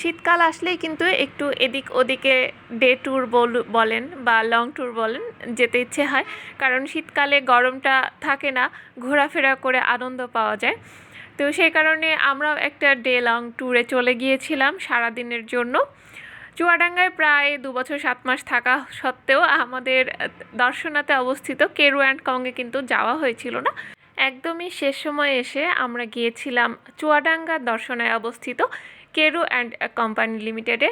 শীতকাল আসলেই কিন্তু একটু এদিক ওদিকে ডে ট্যুর বলেন বা লং ট্যুর বলেন, যেতে ইচ্ছে হয়। কারণ শীতকালে গরমটা থাকে না, ঘোরাফেরা করে আনন্দ পাওয়া যায়। তো সেই কারণে আমরাও একটা ডে লং ট্যুরে চলে গিয়েছিলাম সারাদিনের জন্য। চুয়াডাঙ্গায় প্রায় দু বছর সাত মাস থাকা সত্ত্বেও আমাদের দর্শনাতে অবস্থিত কেরু অ্যান্ড কংয়ে কিন্তু যাওয়া হয়েছিল না। একদমই শেষ সময় এসে আমরা গিয়েছিলাম চুয়াডাঙ্গা দর্শনায় অবস্থিত। কেরু অ্যান্ড কোম্পানি লিমিটেডে।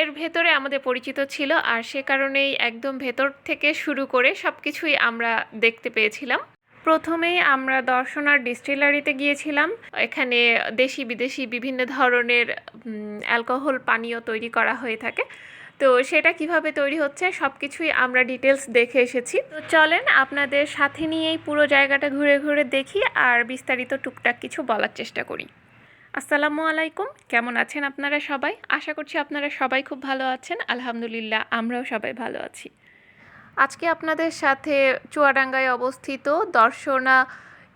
এর ভেতরে আমাদের পরিচিত ছিল আর সে কারণেই একদম ভেতর থেকে শুরু করে সব কিছুই আমরা দেখতে পেয়েছিলাম। প্রথমেই আমরা দর্শনার ডিস্টিলারিতে গিয়েছিলাম। এখানে দেশি বিদেশি বিভিন্ন ধরনের অ্যালকোহল পানীয় তৈরি করা হয়ে থাকে। তো সেটা কীভাবে তৈরি হচ্ছে সব কিছুই আমরা ডিটেলস দেখে এসেছি। তো চলেন আপনাদের সাথে নিয়েই পুরো জায়গাটা ঘুরে ঘুরে দেখি আর বিস্তারিত টুকটাক কিছু বলার চেষ্টা করি। আসসালামু আলাইকুম। কেমন আছেন আপনারা সবাই? আশা করছি আপনারা সবাই খুব ভালো আছেন। আলহামদুলিল্লাহ, আমরাও সবাই ভালো আছি। আজকে আপনাদের সাথে চুয়াডাঙ্গায় অবস্থিত দর্শনা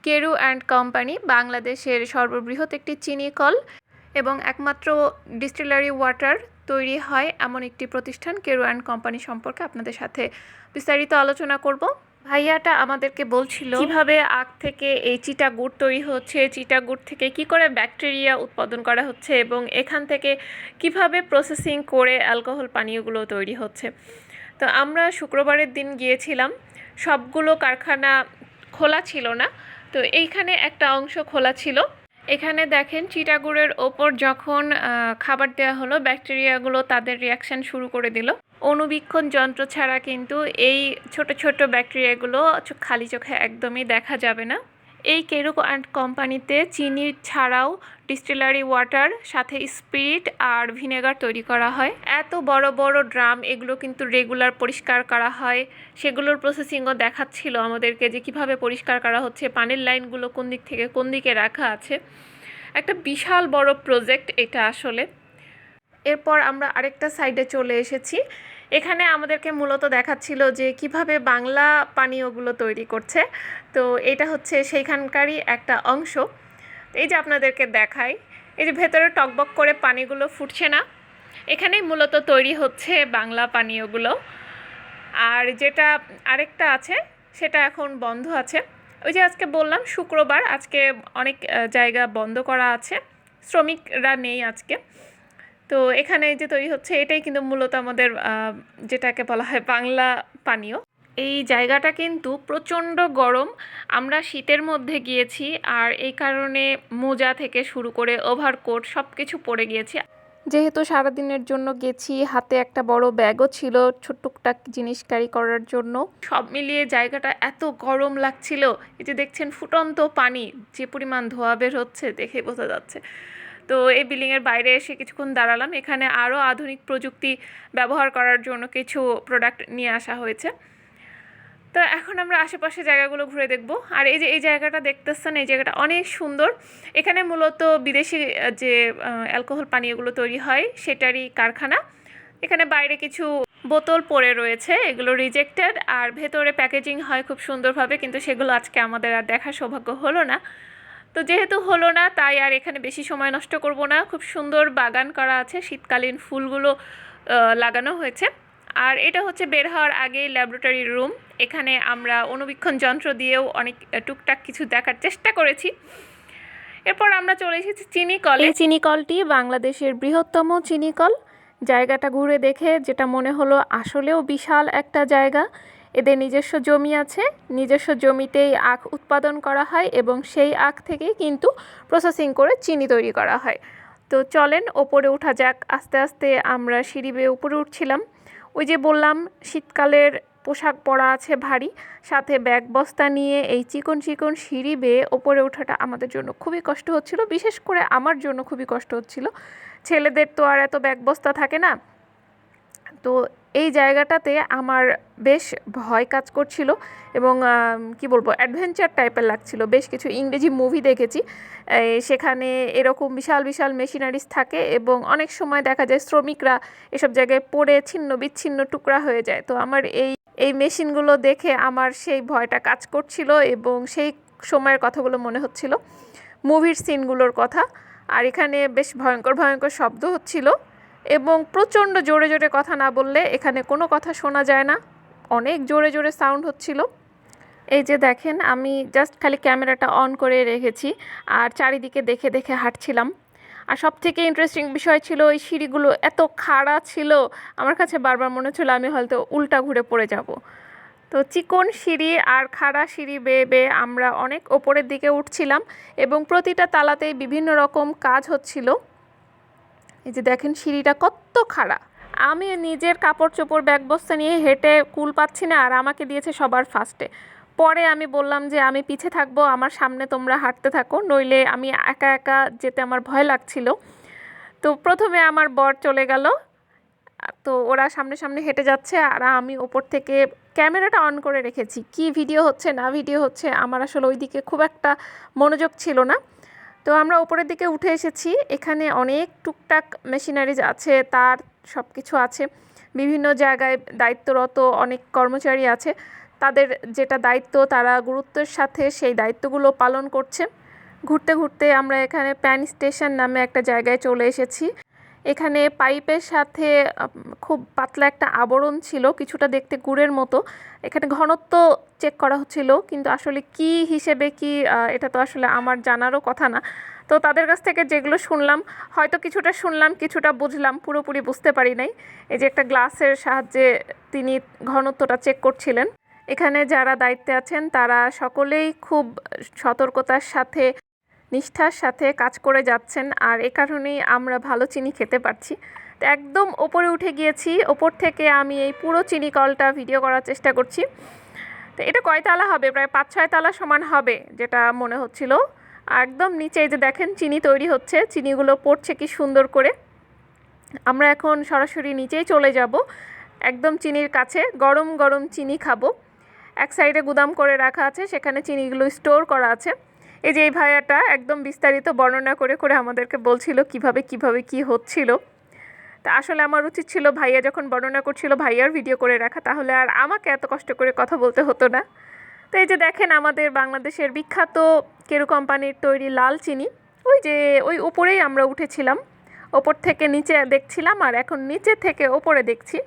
কেরু অ্যান্ড কোম্পানি, বাংলাদেশের সর্ববৃহৎ একটি চিনি কল এবং একমাত্র ডিস্টিলারি ওয়াটার তৈরি হয় এমন একটি প্রতিষ্ঠান কেরু অ্যান্ড কোম্পানি সম্পর্কে আপনাদের সাথে বিস্তারিত আলোচনা করব। ভাইয়াটা আমাদেরকে বলছিল, কীভাবে আখ থেকে এই চিটা গুড় তৈরি হচ্ছে, চিটা গুড় থেকে কি করে ব্যাকটেরিয়া উৎপাদন করা হচ্ছে এবং এখান থেকে কীভাবে প্রসেসিং করে অ্যালকোহল পানীয়গুলো তৈরি হচ্ছে। তো আমরা শুক্রবারের দিন গিয়েছিলাম, সবগুলো কারখানা খোলা ছিল না, তো এইখানে একটা অংশ খোলা ছিল। এখানে দেখেন চিটাগুড়ের ওপর যখন খাবার দেওয়া হলো, ব্যাকটেরিয়াগুলো তাদের রিয়াকশান শুরু করে দিল। অনুবীক্ষণ যন্ত্র ছাড়া কিন্তু এই ছোট ছোট ব্যাকটেরিয়াগুলো খালি চোখে একদমই দেখা যাবে না। এই কেরু অ্যান্ড কোম্পানিতে চিনি ছাড়াও ডিস্টিলারি ওয়াটার, সাথে স্পিরিট আর ভিনেগার তৈরি করা হয়। এত বড় বড় ড্রাম, এগুলো কিন্তু রেগুলার পরিষ্কার করা হয়। সেগুলোর প্রসেসিংও দেখাচ্ছিল আমাদেরকে যে কীভাবে পরিষ্কার করা হচ্ছে, পানির লাইনগুলো কোন দিক থেকে কোন দিকে রাখা আছে। একটা বিশাল বড় প্রজেক্ট এটা আসলে। এরপর আমরা আরেকটা সাইডে চলে এসেছি। এখানে আমাদেরকে মূলত দেখাচ্ছিল যে কীভাবে বাংলা পানীয়গুলো তৈরি করছে। তো এটা হচ্ছে সেইখানকারই একটা অংশ। এই যে আপনাদেরকে দেখাই, এই যে ভেতরে টকবক করে পানিগুলো ফুটছে না, এখানেই মূলত তৈরি হচ্ছে বাংলা পানীয়গুলো। আর যেটা আরেকটা আছে, সেটা এখন বন্ধ আছে। ওই যে আজকে বললাম, শুক্রবার আজকে অনেক জায়গা বন্ধ করা আছে। শ্রমিকরা নেই আজকে। তো এখানে যে তৈরি হচ্ছে, এটাই কিন্তু মূলত আমাদের যেটাকে বলা হয় বাংলা পানীয়। এই জায়গাটা কিন্তু প্রচণ্ড গরম। আমরা শীতের মধ্যে গিয়েছি আর এই কারণে মোজা থেকে শুরু করে ওভারকোট সব কিছু পরে গিয়েছি। যেহেতু সারাদিনের জন্য গেছি, হাতে একটা বড় ব্যাগও ছিল ছোট্টুকটাক জিনিস ক্যারি করার জন্য। সব মিলিয়ে জায়গাটা এত গরম লাগছিল। এই যে দেখছেন ফুটন্ত পানি, যে পরিমাণ ধোয়া বের হচ্ছে দেখে বোঝা যাচ্ছে। তো এই বিল্ডিংয়ের বাইরে এসে কিছুক্ষণ দাঁড়ালাম। এখানে আরও আধুনিক প্রযুক্তি ব্যবহার করার জন্য কিছু প্রোডাক্ট নিয়ে আসা হয়েছে। তো এখন আমরা আশেপাশে জায়গাগুলো ঘুরে দেখব। আর এই যে, এই জায়গাটা দেখতেছেন, এই জায়গাটা অনেক সুন্দর। এখানে মূলত বিদেশি, যে অ্যালকোহল পানীয়গুলো তৈরি হয়, সেটারই কারখানা। এখানে বাইরে কিছু বোতল পড়ে রয়েছে, এগুলো রিজেক্টেড আর ভেতরে প্যাকেজিং হয় খুব সুন্দরভাবে, কিন্তু সেগুলো আজকে আমাদের আর দেখার সৌভাগ্য হলো না। তো যেহেতু হলো না, তাই আর এখানে বেশি সময় নষ্ট করব না। খুব সুন্দর বাগান করা আছে, শীতকালীন ফুলগুলো লাগানো হয়েছে। আর এটা হচ্ছে বের হওয়ার আগেই ল্যাবরেটরি রুম এখানে আমরা অনুবীক্ষণ যন্ত্র দিয়েও অনেক টুকটাক কিছু দেখার চেষ্টা করেছি। এরপর আমরা চলে এসেছি চিনি চিনিকল এই চিনিকলটি বাংলাদেশের বৃহত্তম চিনিকল জায়গাটা ঘুরে দেখে যেটা মনে হলো আসলেও বিশাল একটা জায়গা। এদের নিজস্ব জমি আছে, নিজস্ব জমিতেই আখ উৎপাদন করা হয় এবং সেই আখ থেকেই কিন্তু প্রসেসিং করে চিনি তৈরি করা হয়। তো চলেন ওপরে ওঠা যাক। আস্তে আস্তে আমরা সিঁড়ি বেয়ে উপরে উঠছিলাম। ওই যে বললাম, শীতকালের পোশাক পরা আছে ভারী, সাথে ব্যাগ বস্তা নিয়ে এই চিকন চিকন সিঁড়ি বেয়ে ওপরে ওঠাটা আমাদের জন্য খুবই কষ্ট হচ্ছিল, বিশেষ করে আমার জন্য খুবই কষ্ট হচ্ছিল। ছেলেদের তো আর এত ব্যাগ বস্তা থাকে না। তো এই জায়গাটাতে আমার বেশ ভয় কাজ করছিল এবং কি বলব অ্যাডভেঞ্চার টাইপের লাগছিল। বেশ কিছু ইংরেজি মুভি দেখেছি। সেখানে এরকম বিশাল বিশাল মেশিনারিজ থাকে এবং অনেক সময় দেখা যায় শ্রমিকরা এসব জায়গায় পড়ে ছিন্ন, বিচ্ছিন্ন টুকরা হয়ে যায়। তো আমার এই এই মেশিনগুলো দেখে আমার সেই ভয়টা কাজ করছিল এবং সেই সময়ের কথাগুলো মনে হচ্ছিল। মুভির সিনগুলোর কথা। আর এখানে বেশ ভয়ঙ্কর ভয়ঙ্কর শব্দ হচ্ছিল। এবং প্রচণ্ড জোরে জোরে কথা না বললে এখানে কোনো কথা শোনা যায় না। অনেক জোরে জোরে সাউন্ড হচ্ছিল। এই যে দেখেন, আমি জাস্ট খালি ক্যামেরাটা অন করে রেখেছি আর চারিদিকে দেখে দেখে হাঁটছিলাম। আর সব থেকে ইন্টারেস্টিং বিষয় ছিল ওই সিঁড়িগুলো এত খাড়া ছিল, আমার কাছে বারবার মনে হচ্ছিল আমি হয়তো উল্টা ঘুরে পড়ে যাব। তো চিকন সিঁড়ি আর খাড়া সিঁড়ি বেয়ে বেয়ে আমরা অনেক ওপরের দিকে উঠছিলাম এবং প্রতিটা তালাতেই বিভিন্ন রকম কাজ হচ্ছিল। এই যে দেখেন সিঁড়িটা কত খাড়া। আমি নিজের কাপড় চোপড় ব্যাগ বস্তা নিয়ে হেঁটে কুল পাচ্ছি না আর আমাকে দিয়েছে সবার ফার্স্টে। পরে আমি বললাম যে আমি পিছে থাকব, আমার সামনে তোমরা হাঁটতে থাকো, নইলে আমি একা একা যেতে আমার ভয় লাগছিল। তো প্রথমে আমার বর চলে গেল। তো ওরা সামনে সামনে হেঁটে যাচ্ছে আর আমি ওপর থেকে ক্যামেরাটা অন করে রেখেছি। কি ভিডিও হচ্ছে, না ভিডিও হচ্ছে, আমার আসলে ওই দিকে খুব একটা মনোযোগ ছিল না। তো আমরা উপরের দিকে উঠে এসেছি। এখানে অনেক টুকটাক মেশিনারিজ আছে, তার সব কিছু আছে। বিভিন্ন জায়গায় দায়িত্বরত অনেক কর্মচারী আছে। তাদের যেটা দায়িত্ব, তারা গুরুত্বের সাথে সেই দায়িত্বগুলো পালন করছে। ঘুরতে ঘুরতে আমরা এখানে প্যান স্টেশন নামে একটা জায়গায় চলে এসেছি। এখানে পাইপের সাথে খুব পাতলা একটা আবরণ ছিল, কিছুটা দেখতে গুড়ের মতো। এখানে ঘনত্ব চেক করা হচ্ছিল, কিন্তু আসলে কি হিসেবে কি এটা তো আসলে আমার জানারও কথা না। তো তাদের কাছ থেকে যেগুলো শুনলাম, হয়তো কিছুটা শুনলাম, কিছুটা বুঝলাম, পুরোপুরি বুঝতে পারি নাই। এই যে একটা গ্লাসের সাহায্যে তিনি ঘনত্বটা চেক করছিলেন। এখানে যারা দায়িত্বে আছেন, তারা সকলেই খুব সতর্কতার সাথে নিষ্ঠার সাথে কাজ করে যাচ্ছেন আর এ কারণেই আমরা ভালো চিনি খেতে পারছি। তো একদম ওপরে উঠে গিয়েছি, ওপর থেকে আমি এই পুরো চিনি কলটা ভিডিও করার চেষ্টা করছি। তো এটা কয়তালা হবে? প্রায় পাঁচ, ছয় তালা সমান হবে, যেটা মনে হচ্ছিল। একদম নিচে যে দেখেন চিনি তৈরি হচ্ছে, চিনিগুলো পড়ছে কি সুন্দর করে। আমরা এখন সরাসরি নিচেই চলে যাব, একদম চিনির কাছে, গরম গরম চিনি খাব। এক সাইডে গুদাম করে রাখা আছে, সেখানে চিনিগুলো স্টোর করা আছে। এই যে এই ভাইয়াটা একদম বিস্তারিত বর্ণনা করে করে আমাদেরকে বলছিল কীভাবে কীভাবে কি হচ্ছিল। তা আসলে আমার উচিত ছিল ভাইয়া যখন বর্ণনা করছিল ভাইয়ার ভিডিও করে রাখা, তাহলে আর আমাকে এত কষ্ট করে কথা বলতে হতো না। তো এই যে দেখেন আমাদের বাংলাদেশের বিখ্যাত কেরু কোম্পানির তৈরি লাল চিনি, ওই যে ওই উপরেই আমরা উঠেছিলাম। ওপর থেকে নিচে দেখছিলাম আর এখন নিচে থেকে ওপরে দেখছি।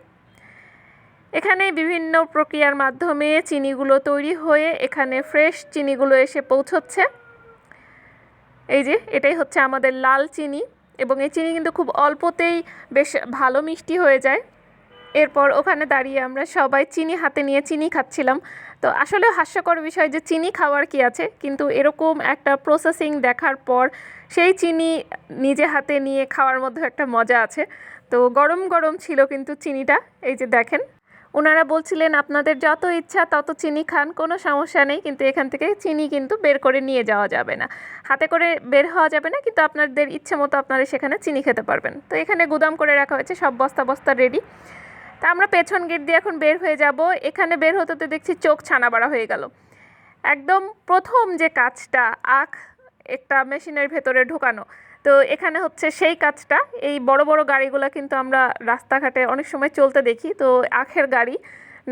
এখানে বিভিন্ন প্রক্রিয়ার মাধ্যমে চিনিগুলো তৈরি হয়ে এখানে ফ্রেশ চিনিগুলো এসে পৌঁছচ্ছে। এই যে, এটাই হচ্ছে আমাদের লাল চিনি এবং এই চিনি কিন্তু খুব অল্পতেই বেশ ভালো মিষ্টি হয়ে যায়। এরপর ওখানে দাঁড়িয়ে আমরা সবাই চিনি হাতে নিয়ে চিনি খাচ্ছিলাম। তো আসলে হাস্যকর বিষয় যে চিনি খাওয়ার কি আছে, কিন্তু এরকম একটা প্রসেসিং দেখার পর সেই চিনি নিজে হাতে নিয়ে খাওয়ার মধ্যে একটা মজা আছে। তো গরম গরম ছিল কিন্তু চিনিটা, এই যে দেখেন। ওনারা বলছিলেন, আপনাদের যত ইচ্ছা, তত চিনি খান, কোনো সমস্যা নেই, কিন্তু এখান থেকে চিনি কিন্তু বের করে নিয়ে যাওয়া যাবে না। হাতে করে বের হওয়া যাবে না, কিন্তু আপনাদের ইচ্ছে মতো আপনারা সেখানে চিনি খেতে পারবেন। তো এখানে গুদাম করে রাখা হয়েছে, সব বস্তা বস্তা রেডি তা আমরা পেছন গেট দিয়ে এখন বের হয়ে যাব। এখানে বের হতে তো দেখছি চোখ ছানা বাড়া হয়ে গেল। একদম প্রথম যে কাজটা, আখ একটা মেশিনের ভেতরে ঢোকানো তো এখানে হচ্ছে সেই কাজটা। এই বড় বড় গাড়িগুলো কিন্তু আমরা রাস্তাঘাটে অনেক সময় চলতে দেখি। তো আখের গাড়ি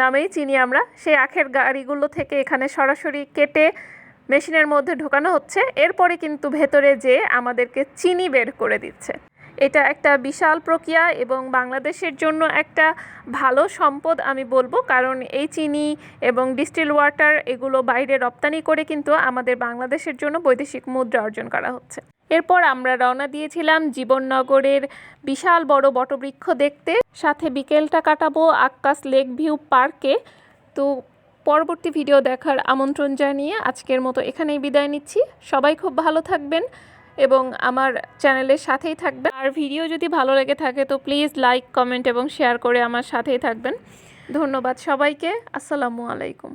নামেই চিনি আমরা। সেই আখের গাড়িগুলো থেকে এখানে সরাসরি কেটে মেশিনের মধ্যে ঢোকানো হচ্ছে। এরপরে কিন্তু ভেতরে যে আমাদেরকে চিনি বের করে দিচ্ছে। এটা একটা বিশাল প্রক্রিয়া এবং বাংলাদেশের জন্য একটা ভালো সম্পদ আমি বলব। কারণ এই চিনি এবং ডিস্টিল ওয়াটার এগুলো বাইরে রপ্তানি করে কিন্তু আমাদের বাংলাদেশের জন্য বৈদেশিক মুদ্রা অর্জন করা হচ্ছে। এরপর আমরা রওনা দিয়েছিলাম জীবননগরের বিশাল বড় বটবৃক্ষ দেখতে। সাথে বিকেলটা কাটাবো আক্কাস লেক ভিউ পার্কে। তো পরবর্তী ভিডিও দেখার আমন্ত্রণ জানিয়ে আজকের মতো এখানেই বিদায় নিচ্ছি। সবাই খুব ভালো থাকবেন এবং আমার চ্যানেলের সাথেই থাকবেন। আর ভিডিও যদি ভালো লেগে থাকে তো প্লিজ লাইক, কমেন্ট এবং শেয়ার করে আমার সাথেই থাকবেন। ধন্যবাদ সবাইকে। আসসালামু আলাইকুম।